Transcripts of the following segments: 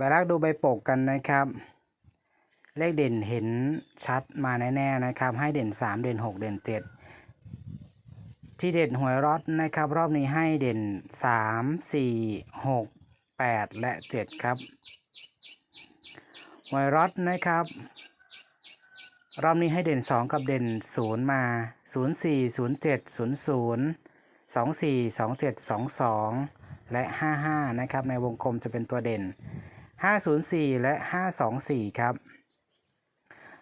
ไปรักดูใบปกกันนะครับ เลขเด่นเห็นชัดมาแน่ๆนะครับ ให้เด่น 3 เด่น 6 เด่น 7 ที่เด่นหวยรถนะครับ รอบนี้ให้เด่น 3 4 6 8 และ 7 ครับหวยรถนะครับ รอบนี้ให้เด่น 2 กับเด่น 0 มา 0 4 0 7 0 0 2 4 2 7 2 2 และ 55 นะครับ ในวงกลมจะเป็นตัวเด่น 504 และ 524 ครับ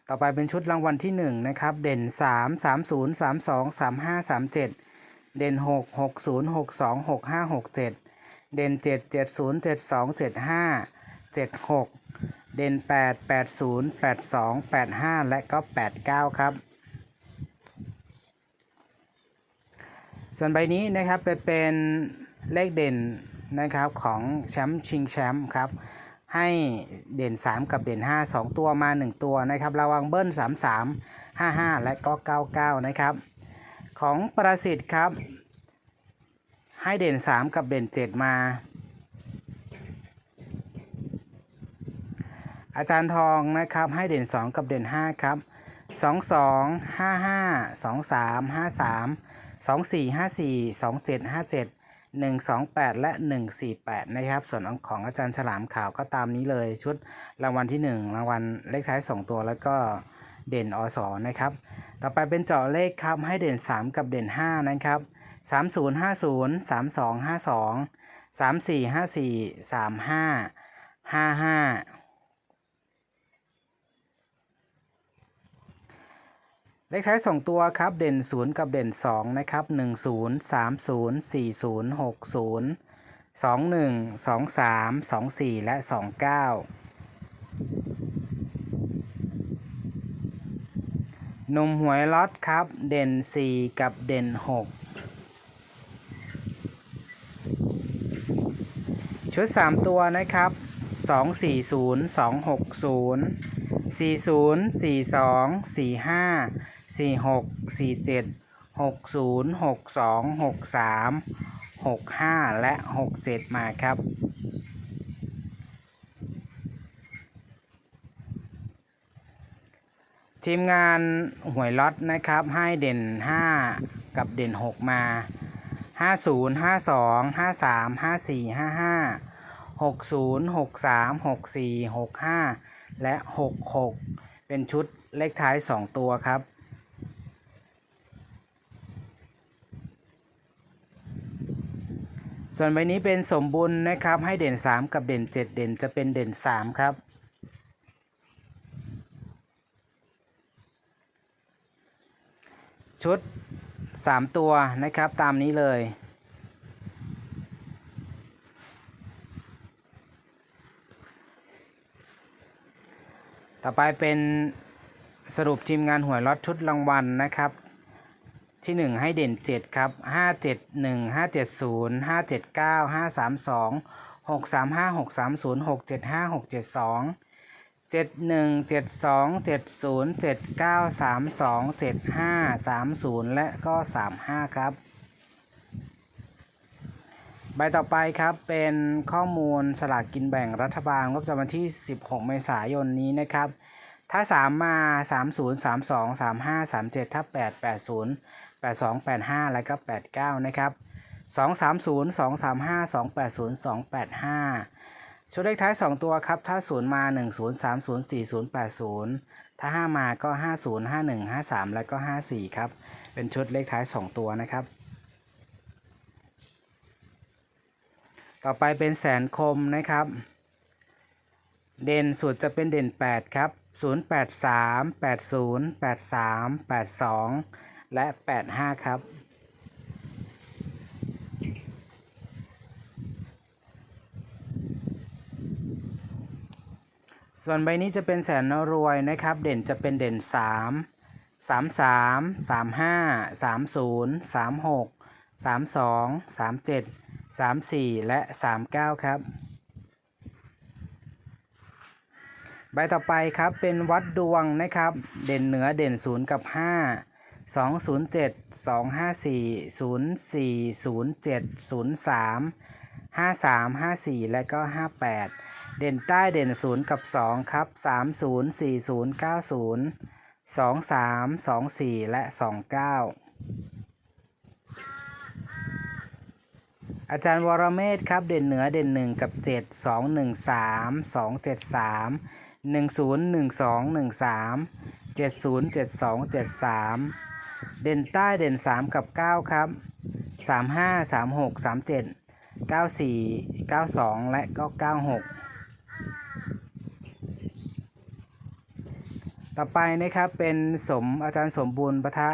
ต่อไปเป็นชุดรางวัลที่ 1 นะครับ เด่น 3 30 32 35 37 เด่น 6 60 62 65 67 เด่น 7 70 72 75 76 เด่น 8 80 82 85 และก็ 89 ครับส่วนใบนี้นะครับเป็นเลขเด่นนะครับของแชมป์ชิงแชมป์ครับ ให้เด่น 3 กับเด่น 5 2 ตัวมา 1 ตัวนะครับ ระวังเบิ้ล 3 3 5 5 และก็ 99 นะครับ ของประสิทธิ์ครับ ให้เด่น 3 กับเด่น 7 มา อาจารย์ทองนะครับ ให้เด่น 2 กับเด่น 5 ครับ 2 2 5 5 2 3 5 3 2 4 5 4 2 7 5 7 1 2 8 และ 148 นะครับ ส่วนของอาจารย์ฉลามขาวก็ตามนี้เลย ชุดรางวัลที่ 1 รางวัลเลขท้าย 2 ตัวแล้วก็เด่นอสอนะครับ ต่อไปเป็นเจาะเลขครับให้เด่น 3 กับเด่น 5 นะครับ 3050 3252 3454 35 55 เลขท้าย2ตัวครับเด่น 0 กับเด่น 2 นะครับ 10 30 40 60 21 23 24 และ 29 หนุ่มหวยล็อตครับ เด่น 4 กับเด่น 6 ชุด 3 ตัวนะครับ 2 4 0 2 6 0 4 0 4 2 4 5 240 260 40 42 45 46 47 60 62 63 65และ67มาครับทีมงานหวยล็อตนะครับให้เด่น 5 กับเด่น 6 มา 50 52 53 54 55 60 63 64 65 และ 66 เป็นชุดเลขท้าย 2 ตัวครับ ส่วนใบนี้เป็นสมบุญนะครับ ให้เด่น 3 กับเด่น 7 เด่นจะเป็นเด่น 3 ครับ ชุด 3 ตัวนะครับตามนี้เลยต่อไปเป็นสรุปทีมงานหวยล็อตชุดรางวัลนะครับ ที่ 1 ให้เด่น 7 ครับ 571 570 579 532 635 630 675 672 71 72 70 79 32 75 30 และก็ 35 ครับ ใบต่อไปครับเป็นข้อมูลสลากกินแบ่งรัฐบาลงบประจำวันที่ 16 เมษายนนี้นะครับถ้า 3 มา 30 32 35 37 ถ้า 8 80 82 85 แล้วก็ 89 นะครับ 230 235 280 285 ชุดเลขท้าย 2 ตัวครับ ถ้า 0 มา 10 30 40 80 ถ้า 5 มาก็ 50 51 53 แล้วก็ 54 ครับ เป็นชุดเลขท้าย 2 ตัวนะครับ ต่อไปเป็นแสนคมนะครับเด่นสุดจะเป็นเด่น 8 ครับ 083 80 83 82 และ 85 ครับ ส่วนใบนี้จะเป็นแสนรวยนะครับ เด่นจะเป็นเด่น 3 33 35 30 36 32 37 34 และ 39 ครับ ใบต่อไปครับเป็นวัดดวงนะครับ เด่นเหนือเด่น 0 กับ 5 207 254 0407 03 53 54 และก็ 58 เด่นใต้เด่น 0 กับ 2 ครับ 30 40 90 23 24 และ 29 อาจารย์วรเมธครับ เด่นเหนือเด่น 1 กับ 7 2 1 3 2 7 3 1 0 1 2 1 3 7 0 7 2 7 3 เด่นใต้เด่น 3 กับ 9 ครับ 35 36 37 94 92 และก็ 96 ต่อไปนะครับเป็นสมอาจารย์สมบูรณ์ปะทะ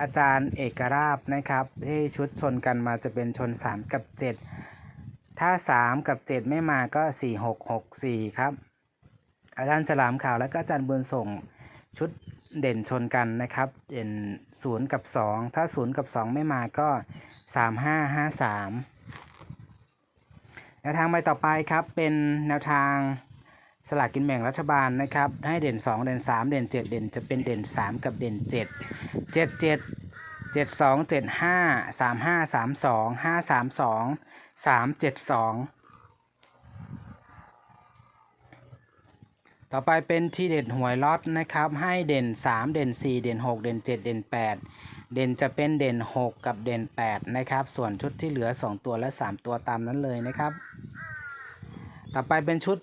อาจารย์เอกราบนะครับที่ชุดชนกันมาจะเป็นชน 3 กับ 7 ถ้า 3 กับ 7 ไม่มาก็ 4 6 6 4 ครับ อาจารย์ฉลามข่าวและก็อาจารย์บุญส่งชุด เด่นชนกันนะครับ เด่น0กับ 2 ถ้า 0 กับ 2 ไม่มาก็ 3 5 5 3 แนวทางใบต่อไปครับเป็นแนวทางสลากกินแบ่งรัฐบาลนะครับ ให้เด่น 2 เด่น 3 เด่น 7 เด่นจะเป็นเด่น 3 กับเด่น 7 7 7 7 2 7 5 3 5 3 2 5 3 2 3 7 2 ต่อไปเป็นที่เด่นหวยล็อตนะครับ ให้เด่น 3 เด่น 4 เด่น 6 เด่น 7 เด่น 8 เด่นจะเป็นเด่น 6 กับเด่น 8 นะครับ ส่วนชุดที่เหลือ 2 ตัวและ 3 ตัวตามนั้นเลยนะครับ ต่อไปเป็นชุด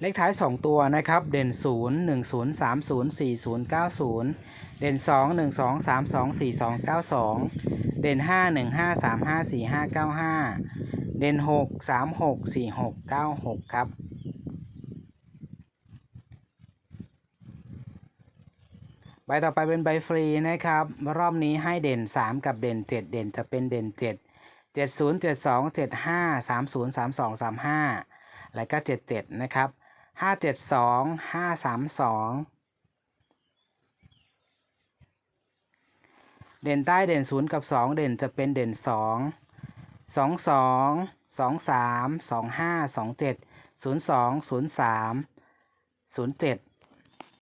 เลขท้าย 2 ตัวนะครับ เด่น 0 1 0 3 0 4 0 9 0 เด่น 2 1 2 3 2 4 2 9 2 เด่น 5 1 5 3 5 4 5 9 5 เด่น 6 3 6 4 6 9 6 ครับ ใบต่อไปเป็นใบฟรีนะครับ รอบนี้ให้เด่น 3 กับเด่น 7 เด่นจะเป็นเด่น 7 70 72 75 30 32 35 และก็ 77 นะครับ 572 532เด่นใต้เด่น0กับ 2 เด่นจะเป็นเด่น 2 22 23 25 27 02 03 07